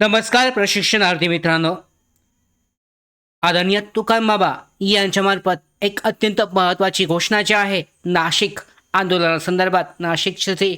नमस्कार प्रशिक्षणार्थी मित्रांनो. आदरणीय तुकाराम बाबा यांच्यामार्फत एक अत्यंत महत्त्वाची घोषणा जी आहे नाशिक आंदोलनासंदर्भात नाशिकचे जे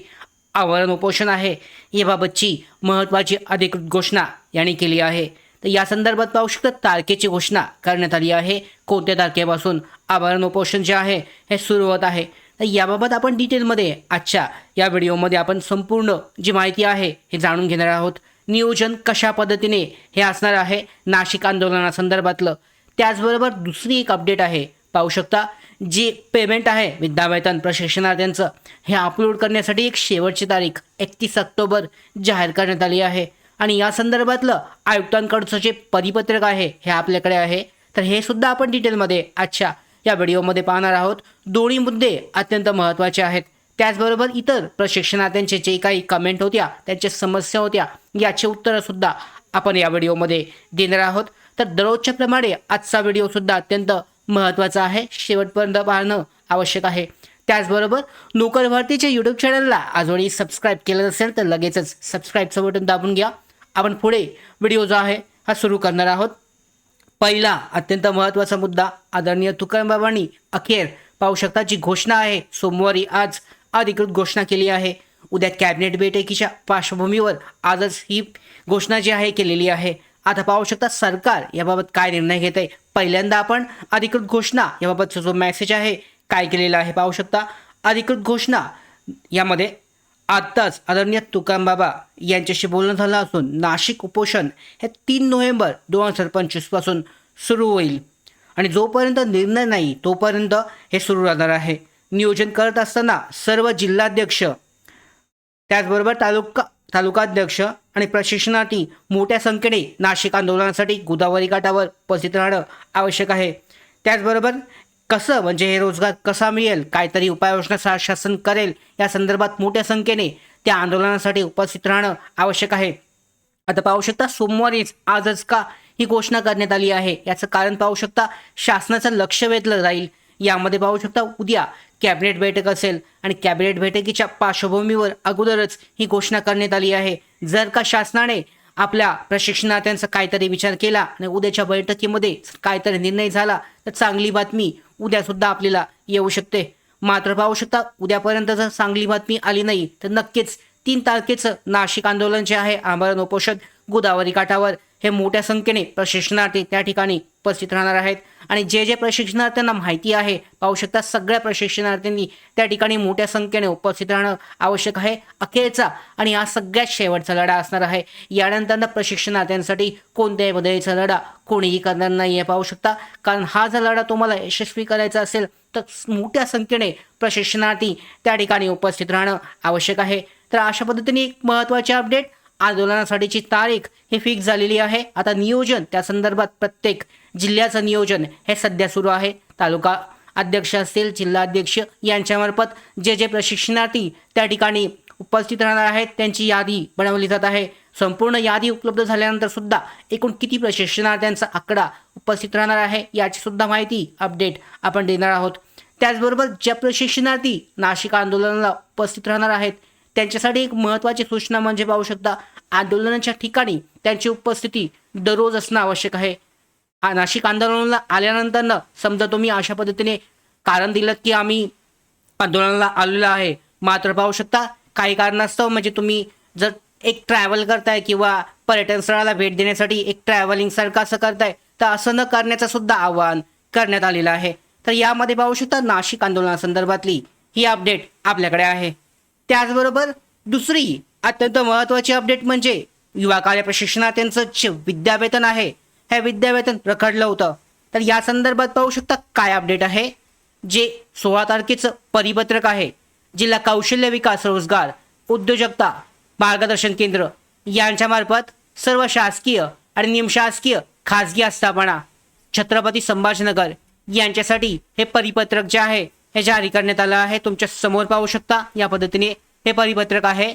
आवरण उपोषण आहे याबाबतची महत्त्वाची अधिकृत घोषणा यांनी केली आहे. तर या संदर्भात पाहू शकता तारखेची घोषणा करण्यात आली आहे. कोणत्या तारखेपासून आवरण उपोषण जे आहे हे सुरू होत आहे? तर याबाबत आपण डिटेलमध्ये आजच्या या व्हिडिओमध्ये आपण संपूर्ण जी माहिती आहे हे जाणून घेणार आहोत. नियोजन कशा पद्धतीने हे असणार आहे नाशिक आंदोलनासंदर्भातलं त्याचबरोबर दुसरी एक अपडेट आहे. पाहू शकता जे पेमेंट आहे विद्यावेतन प्रशिक्षणार्थ्यांचं हे अपलोड करण्यासाठी एक शेवटची तारीख एकतीस ऑक्टोबर जाहीर करण्यात आली आहे. आणि या संदर्भातलं आयुक्तांकडचं जे परिपत्रक आहे हे आपल्याकडे आहे. तर हे सुद्धा आपण डिटेलमध्ये आजच्या या व्हिडिओमध्ये पाहणार आहोत. दोन्ही मुद्दे अत्यंत महत्त्वाचे आहेत. त्याचबरोबर इतर प्रशिक्षणार्थ्यांचे जे काही कमेंट होत्या त्यांच्या समस्या होत्या याचे उत्तरंसुद्धा आपण या व्हिडिओमध्ये देणार आहोत. तर दररोजच्या प्रमाणे आजचा व्हिडिओसुद्धा अत्यंत महत्त्वाचा आहे. शेवटपर्यंत पाहणं आवश्यक आहे. त्याचबरोबर नोकर भरतीच्या यूट्यूब चॅनलला आजवळी सबस्क्राईब केलं नसेल तर लगेचच सबस्क्राईबचं बटन दाबून घ्या. आपण पुढे व्हिडिओ जो आहे हा सुरू करणार आहोत. पहिला अत्यंत महत्त्वाचा मुद्दा आदरणीय तुकारामबाबांनी अखेर पाहू शकता जी घोषणा आहे सोमवारी आज अधिकृत घोषणा केली आहे. उद्या कॅबिनेट बैठकीच्या पार्श्वभूमीवर आजच ही घोषणा जी आहे केलेली आहे. आता पाहू शकता सरकार याबाबत काय निर्णय घेत आहे पहिल्यांदा आपण अधिकृत घोषणा याबाबतचा जो मेसेज आहे काय केलेला आहे पाहू शकता. अधिकृत घोषणा यामध्ये आत्ताच आदरणीय तुकामबाबा यांच्याशी बोलणं झालं असून नाशिक उपोषण हे तीन नोव्हेंबर दोन हजार पंचवीसपासून सुरू होईल. आणि जोपर्यंत निर्णय नाही तोपर्यंत हे सुरू राहणार आहे. नियोजन करत असताना सर्व जिल्हाध्यक्ष त्याचबरोबर तालुका तालुकाध्यक्ष आणि प्रशिक्षणार्थी मोठ्या संख्येने नाशिक आंदोलनासाठी गोदावरी काठावर उपस्थित राहणं आवश्यक आहे. त्याचबरोबर कसं म्हणजे हे रोजगार कसा मिळेल काहीतरी उपाययोजना शा शासन करेल या संदर्भात मोठ्या संख्येने त्या आंदोलनासाठी उपस्थित राहणं आवश्यक आहे. आता पाहू शकता सोमवारीच आजच का ही घोषणा करण्यात आली आहे? याचं कारण पाहू शकता शासनाचं लक्ष वेधलं जाईल. यामध्ये पाहू शकता उद्या कॅबिनेट बैठक असेल आणि कॅबिनेट बैठकीच्या पार्श्वभूमीवर अगोदरच ही घोषणा करण्यात आली आहे. जर का शासनाने आपल्या प्रशिक्षणार्थ्यांचा काहीतरी विचार केला आणि उद्याच्या बैठकीमध्ये काहीतरी निर्णय झाला तर चांगली बातमी उद्यासुद्धा आपल्याला येऊ शकते. मात्र पाहू शकता उद्यापर्यंत जर चांगली बातमी आली नाही तर नक्कीच तीन तारखेचं नाशिक आंदोलन जे आहे आमरण उपोषण गोदावरी काठावर हे मोठ्या संख्येने प्रशिक्षणार्थी त्या ठिकाणी उपस्थित राहणार आहेत. आणि जे जे प्रशिक्षणार्थ्यांना माहिती आहे पाहू शकता सगळ्या प्रशिक्षणार्थ्यांनी त्या ठिकाणी मोठ्या संख्येने उपस्थित राहणं आवश्यक आहे. अखेरचा आणि हा सगळ्यात शेवटचा लढा असणार आहे. यानंतर प्रशिक्षणार्थ्यांसाठी कोणत्याही बदलीचा लढा कोणीही करणार नाही आहे पाहू शकता. कारण हा जर लढा तुम्हाला यशस्वी करायचा असेल तर मोठ्या संख्येने प्रशिक्षणार्थी त्या ठिकाणी उपस्थित राहणं आवश्यक आहे. तर अशा पद्धतीने एक महत्त्वाचे अपडेट आंदोलनासाठीची तारीख ही फिक्स झालेली आहे. आता नियोजन त्या संदर्भात प्रत्येक जिल्ह्याचं नियोजन हे सध्या सुरू आहे. तालुका अध्यक्ष असतील जिल्हाध्यक्ष यांच्यामार्फत जे जे प्रशिक्षणार्थी त्या ठिकाणी उपस्थित राहणार आहेत त्यांची यादी बनवली जात आहे. संपूर्ण यादी उपलब्ध झाल्यानंतर सुद्धा एकूण किती प्रशिक्षणार्थ्यांचा आकडा उपस्थित राहणार आहे याची सुद्धा माहिती अपडेट आपण देणार आहोत. त्याचबरोबर ज्या प्रशिक्षणार्थी नाशिक आंदोलनाला उपस्थित राहणार आहेत त्यांच्यासाठी एक महत्त्वाची सूचना म्हणजे पाहू शकता आंदोलनाच्या ठिकाणी त्यांची उपस्थिती दररोज असणं आवश्यक आहे. हा नाशिक आंदोलनाला आल्यानंतर समजा तुम्ही अशा पद्धतीने कारण दिलं की आम्ही आंदोलनाला आलेलो आहे मात्र पाहू शकता काही कारणास्तव म्हणजे तुम्ही जर एक ट्रॅव्हल करताय किंवा पर्यटन स्थळाला भेट देण्यासाठी एक ट्रॅव्हलिंग सारखं असं करताय तर असं न करण्याचं सुद्धा आवाहन करण्यात आलेलं आहे. तर यामध्ये पाहू शकता नाशिक आंदोलनासंदर्भातली ही अपडेट आपल्याकडे आहे. त्याचबरोबर दुसरी अत्यंत महत्त्वाची अपडेट म्हणजे युवा कार्य प्रशिक्षणार्थ्यांचं जे विद्यावेतन आहे हे विद्यावेतन रखडलं होतं. तर या संदर्भात पाहू शकता काय अपडेट आहे जे सोळा तारखेचं परिपत्रक आहे जिल्हा कौशल्य विकास रोजगार उद्योजकता मार्गदर्शन केंद्र. यांच्यामार्फत सर्व शासकीय आणि निमशासकीय खाजगी आस्थापना छत्रपती संभाजीनगर यांच्यासाठी हे परिपत्रक जे आहे हे जारी करण्यात आलं आहे. तुमच्यासमोर पाहू शकता या पद्धतीने हे परिपत्रक आहे.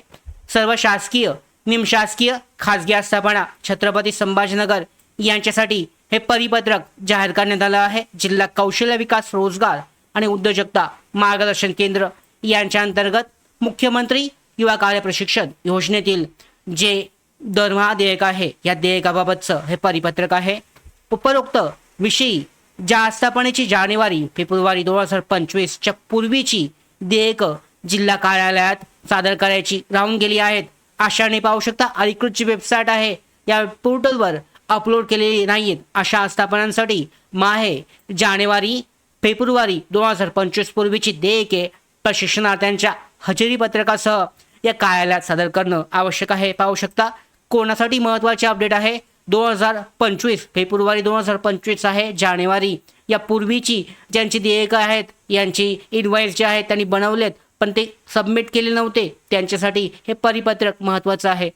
सर्व शासकीय निमशासकीय खाजगी आस्थापना छत्रपती संभाजीनगर यांच्यासाठी हे परिपत्रक जाहीर करण्यात आलं आहे. जिल्हा कौशल्य विकास रोजगार आणि उद्योजकता मार्गदर्शन केंद्र यांच्या अंतर्गत मुख्यमंत्री युवा कार्य प्रशिक्षण योजनेतील जे दरमहा देयक आहे या देयकाबाबतचं हे परिपत्रक आहे. उपरोक्त विषयी ज्या आस्थापनेची जानेवारी फेब्रुवारी दोन हजार पंचवीसच्या पूर्वीची देयक जिल्हा कार्यालयात सादर करायची राहून गेली आहेत. आशाने पाहू शकता अधिकृतची वेबसाईट आहे. या पोर्टलवर अपलोड केलेली नाहीत अशा आस्थापनांसाठी माहे जानेवारी फेब्रुवारी दोन हजार पंचवीस पूर्वीची देयके प्रशिक्षणार्थ्यांच्या हजेरी पत्रकासह या कार्यालयात सादर करणं आवश्यक आहे. पाहू शकता कोणासाठी महत्त्वाचे अपडेट आहे? दोन हजार पंचवीस फेब्रुवारी दोन हजार पंचवीस आहे जानेवारी. या पूर्वीची ज्यांची देयकं आहेत यांची इनवाईस जे आहेत त्यांनी बनवलेत पण ते सबमिट केले नव्हते. त्यांच्यासाठी हे परिपत्रक महत्त्वाचं आहे.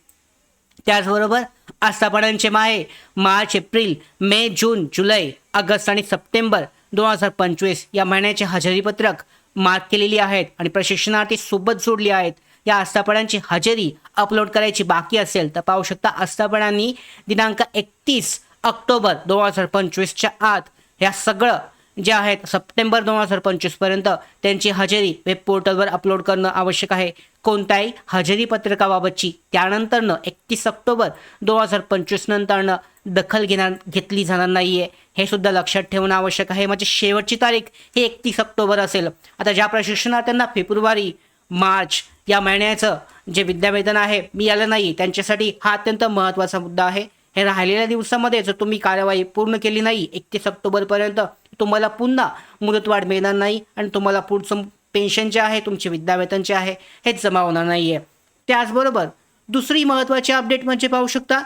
त्याचबरोबर आस्थापनांचे माहे मार्च एप्रिल मे जून जुलै ऑगस्ट आणि सप्टेंबर दोन हजार पंचवीस या महिन्याचे हजेरीपत्रक मार्क केलेली आहेत आणि प्रशिक्षणार्थी सोबत जोडली आहेत. या आस्थापनांची हजेरी अपलोड करायची बाकी असेल तर पाहू शकता आस्थापनांनी दिनांक एकतीस ऑक्टोबर दोन हजार पंचवीसच्या आत या सगळं जे आहेत सप्टेंबर दोन हजार पंचवीसपर्यंत त्यांची हजेरी वेब पोर्टलवर अपलोड करणं आवश्यक आहे. कोणत्याही हजेरी पत्रकाबाबतची त्यानंतरनं एकतीस ऑक्टोबर दोन हजार पंचवीस नंतरनं दखल घेणार घेतली जाणार नाही आहे हे सुद्धा लक्षात ठेवणं आवश्यक आहे. म्हणजे शेवटची तारीख ही एकतीस ऑक्टोबर असेल. आता ज्या प्रशिक्षणार्थ्यांना फेब्रुवारी मार्च या महिन्याचं जे विद्यावेतन आहे मिळालं नाही. त्यांच्यासाठी हा अत्यंत महत्त्वाचा मुद्दा आहे. हे राहिलेल्या दिवसामध्ये जर तुम्ही कार्यवाही पूर्ण केली नाही एकतीस ऑक्टोबरपर्यंत तुम्हाला पुन्हा मुदतवाढ मिळणार नाही आणि तुम्हाला पुढचं पेन्शन जे आहे तुमचे विद्यावेतन जे आहे हेच जमा होणार नाही आहे त्याचबरोबर दुसरी महत्त्वाची अपडेट म्हणजे पाहू शकता